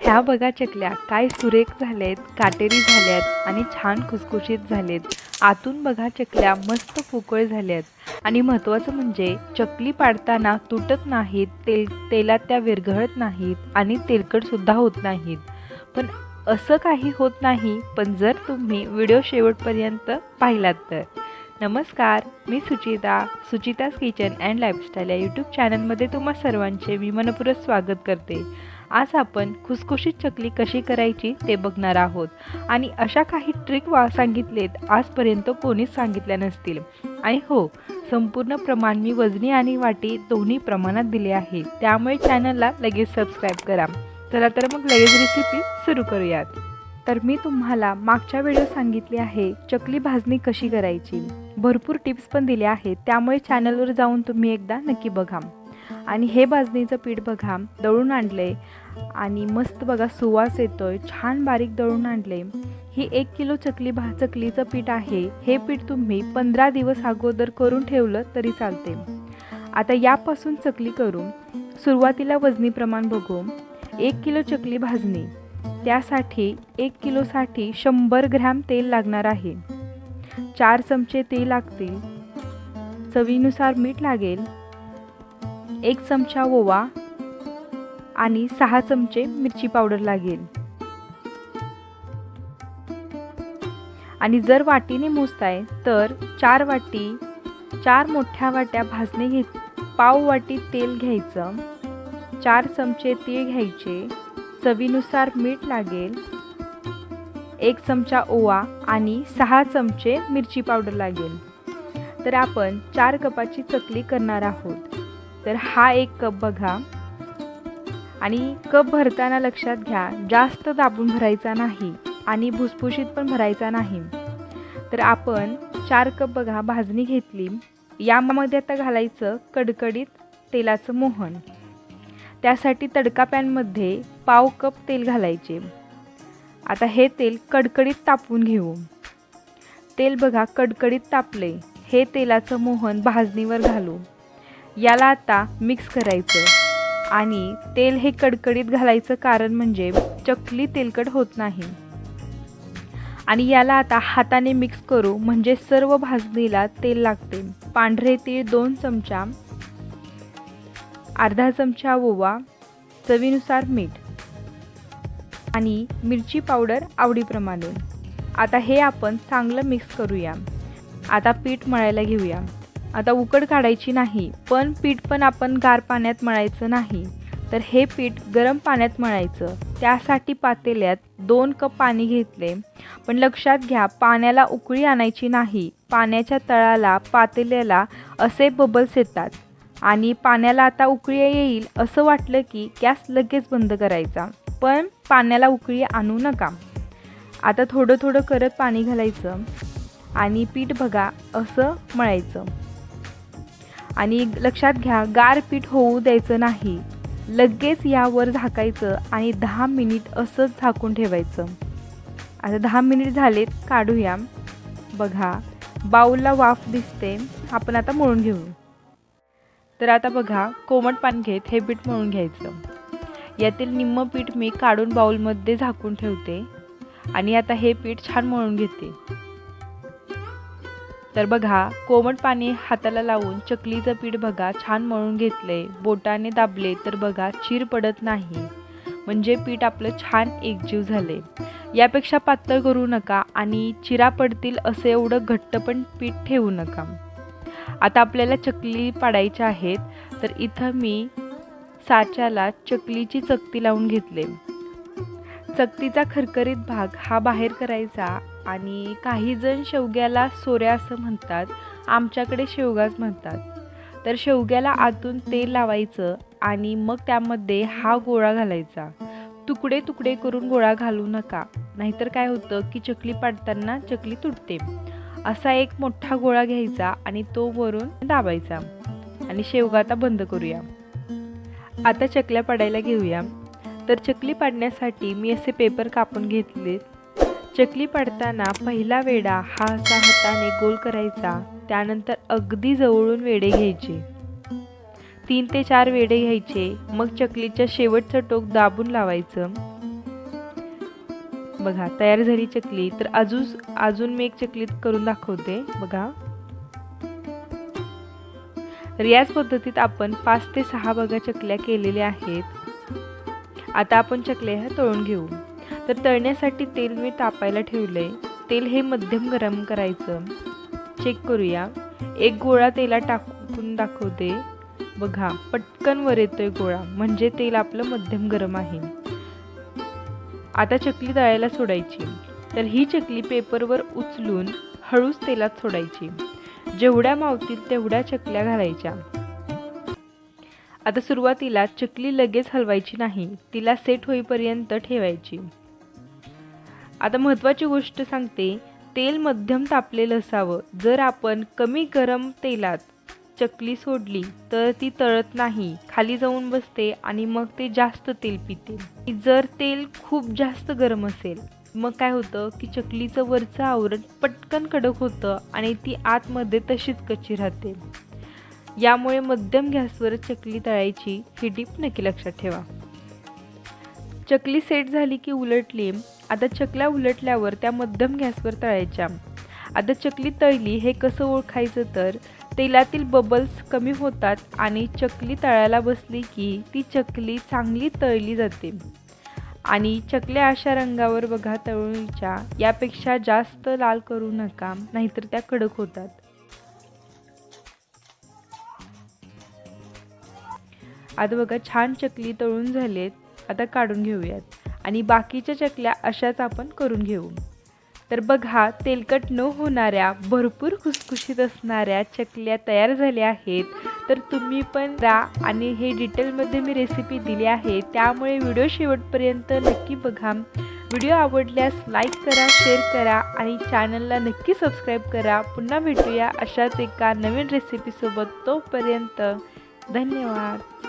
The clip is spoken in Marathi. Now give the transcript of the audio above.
ह्या बघा चकल्या काय सुरेख झाल्यात काटेरी झाल्यात आणि छान खुसखुशीत झालेत. आतून बघा चकल्या मस्त पोकळ झाल्यात. आणि महत्त्वाचं म्हणजे चकली पाडताना तुटत नाहीत तेल तेलात त्या विरघळत नाहीत आणि तेलकटसुद्धा होत नाहीत. पण असं काही होत नाही पण जर तुम्ही व्हिडिओ शेवटपर्यंत पाहिलात तर. नमस्कार मी Suchita Suchita's kitchen and lifestyle या यूट्यूब चॅनलमध्ये तुम्हा सर्वांचे मी मनपूर्वक स्वागत करते. आज आपण खुसखुशीत चकली कशी करायची ते बघणार आहोत. आणि अशा काही ट्रिक वा सांगितलेत आजपर्यंत कोणीच सांगितल्या नसतील. आणि हो संपूर्ण प्रमाण मी वजनी आणि वाटी दोन्ही प्रमाणात दिले आहे. त्यामुळे चॅनलला लगेच सबस्क्राईब करा. चला तर मग लगेच रेसिपी सुरू करूयात. तर मी तुम्हाला मागच्या वेळेस सांगितली आहे चकली भाजणी कशी करायची. भरपूर टिप्स पण दिल्या आहेत. त्यामुळे चॅनलवर जाऊन तुम्ही एकदा नक्की बघा. आणि हे भाजणीचं पीठ बघा दळून आणले. आणि मस्त बघा सुवास येतोय. छान बारीक दळून आणले. ही एक किलो चकली भा चकलीचं पीठ आहे. हे पीठ तुम्ही पंधरा दिवस अगोदर करून ठेवलं तरी चालते. आता यापासून चकली करू. सुरुवातीला वजनी प्रमाण बघू. एक किलो चकली भाजणी. त्यासाठी एक किलोसाठी शंभर ग्रॅम तेल लागणार आहे. चार चमचे तेल लागतील. चवीनुसार मीठ लागेल. एक चमचा ओवा आणि सहा चमचे मिरची पावडर लागेल. आणि जर वाटीने मोजताय तर चार वाटी चार मोठ्या वाट्या भाजणे घे पाव वाटी तेल घ्यायचं. चार चमचे तीळ घ्यायचे. चवीनुसार मीठ लागेल. एक चमचा ओवा आणि सहा चमचे मिरची पावडर लागेल. तर आपण चार कपाची चकली करणार आहोत. तर हा एक कप बघा. आणि कप भरताना लक्षात घ्या जास्त दाबून भरायचा नाही आणि भुसभुशीत पण भरायचा नाही. तर आपण चार कप बघा भाजणी घेतली. यामध्ये आता घालायचं कडकडीत तेलाचं मोहन. त्यासाठी तडका पॅनमध्ये पाव कप तेल घालायचे. आता हे तेल कडकडीत तापवून घेऊ. तेल बघा कडकडीत तापले. हे तेलाचं मोहन भाजणीवर घालू. याला आता मिक्स करायचं आणि तेल हे कडकडीत घालायचं कारण म्हणजे चकली तेलकट होत नाही. आणि याला आता हाताने मिक्स करू म्हणजे सर्व भाजणीला तेल लागते. पांढरे तीळ दोन चमचा अर्धा चमचा ओवा चवीनुसार मीठ आणि मिरची पावडर आवडीप्रमाणे. आता हे आपण चांगलं मिक्स करूया. आता पीठ मळायला घेऊया. आता उकड काढायची नाही पण पीठ पण आपण गार पाण्यात मळायचं नाही. तर हे पीठ गरम पाण्यात मळायचं. त्यासाठी पातेल्यात दोन कप पाणी घेतले. पण लक्षात घ्या पाण्याला उकळी आणायची नाही. पाण्याच्या तळाला पातेल्याला असे बबल्स येतात. आणि पाण्याला आता उकळी येईल असं वाटलं की गॅस लगेच बंद करायचा. पण पाण्याला उकळी आणू नका. आता थोडं थोडं करत पाणी घालायचं. आणि पीठ बघा असं मळायचं. आणि लक्षात घ्या गारपीट होऊ द्यायचं नाही. लगेच यावर झाकायचं आणि दहा मिनिट असंच झाकून ठेवायचं. आता दहा मिनिट झालेत काढूया. बघा बाऊलला वाफ दिसते. आपण आता मळून घेऊ. तर आता बघा कोमट पान घेत हे पीठ मळून घ्यायचं. यातील निम्म पीठ मी काढून बाऊलमध्ये झाकून ठेवते. आणि आता हे पीठ छान मळून घेते. तर बघा कोमट पाणी हाताला लावून चकलीचं पीठ बघा छान मळून घेतले बोटाने दाबले तर बघा चीर पडत नाही. म्हणजे पीठ आपलं छान एकजीव झाले यापेक्षा पातळ करू नका आणि चिरा पडतील असं एवढं घट्ट पण पीठ ठेवू नका. आता आपल्याला चकली पाडायच्या आहेत तर इथं मी साच्याला चकलीची चकती लावून घेतले. चकतीचा खरखरीत भाग हा बाहेर करायचा आणि काही जण शेवग्याला सोऱ्या असं म्हणतात आमच्याकडे शेवगाच म्हणतात. तर शेवग्याला आतून तेल लावायचं आणि मग त्यामध्ये हा गोळा घालायचा. तुकडे तुकडे करून गोळा घालू नका नाहीतर काय होतं की चकली पाडताना चकली तुटते. असा एक मोठा गोळा घ्यायचा आणि तो वरून दाबायचा. आणि शेवगा आता बंद करूया. आता चकल्या पाडायला घेऊया. तर चकली पाडण्यासाठी मी असे पेपर कापून घेतले. चकली पाडताना पहिला वेडा हा असा हाताने गोल करायचा त्यानंतर अगदी जवळून वेडे घ्यायचे. तीन ते चार वेडे घ्यायचे मग चकलीच्या शेवटचं टोक दाबून लावायचं. बघा तयार झाली चकली. तर अजून अजून मी एक चकली करून दाखवते. बघा. तर याच पद्धतीत आपण पाच ते सहा बघा चकल्या केलेल्या आहेत. आता आपण चकल्या ह्या तळून घेऊ. तर तळण्यासाठी तेल मी तापायला ठेवलंय. तेल हे मध्यम गरम करायचं. चेक करूया. एक गोळा तेला टाकून दाखवते. बघा पटकन वर येतोय गोळा. म्हणजे तेल आपलं मध्यम गरम आहे. आता चकली तळायला सोडायची. तर ही चकली पेपरवर उचलून हळूच तेलात सोडायची. जेवढ्या मावतील तेवढ्या चकल्या घालायच्या. आता सुरुवातीला चकली लगेच हलवायची नाही तिला सेट होईपर्यंत ठेवायची. आता महत्त्वाची गोष्ट सांगते तेल मध्यम तापलेलं असावं. जर आपण कमी गरम तेलात चकली सोडली तर ती तळत नाही खाली जाऊन बसते आणि मग ते जास्त तेल पिते. जर तेल खूप जास्त गरम असेल मग काय होतं की चकलीचं वरचं आवरण पटकन कडक होतं आणि ती आतमध्ये तशीच कच्ची राहते. यामुळे मध्यम गॅसवर चकली तळायची ही डीप नक्की लक्षात ठेवा. चकली सेट झाली की उलटली आता चकल्या उलटल्यावर त्या मध्यम गॅसवर तळायच्या. आता चकली तळली हे कसं ओळखायचं तर तेलातील बबल्स कमी होतात आणि चकली तळायला बसली की ती चकली चांगली तळली जाते. आणि चकल्या अशा रंगावर बघा तळणीच्या यापेक्षा जास्त लाल करू नका नाहीतर त्या कडक होतात. आता बघा छान चकली तळून झालेत आता काढून घेऊयात. आणि बाकीच्या चकल्या अशाच आपण करून घेऊ. तर बघा तेलकट न होणाऱ्या भरपूर खुसखुशीत असणाऱ्या चकल्या तयार झाल्या आहेत. तर तुम्ही पण रा आणि हे डिटेलमध्ये मी रेसिपी दिली आहे. त्यामुळे व्हिडिओ शेवटपर्यंत नक्की बघा. व्हिडिओ आवडल्यास लाईक करा शेअर करा आणि चॅनलला नक्की सबस्क्राईब करा. पुन्हा भेटूया अशाच एका नवीन रेसिपीसोबत तोपर्यंत धन्यवाद.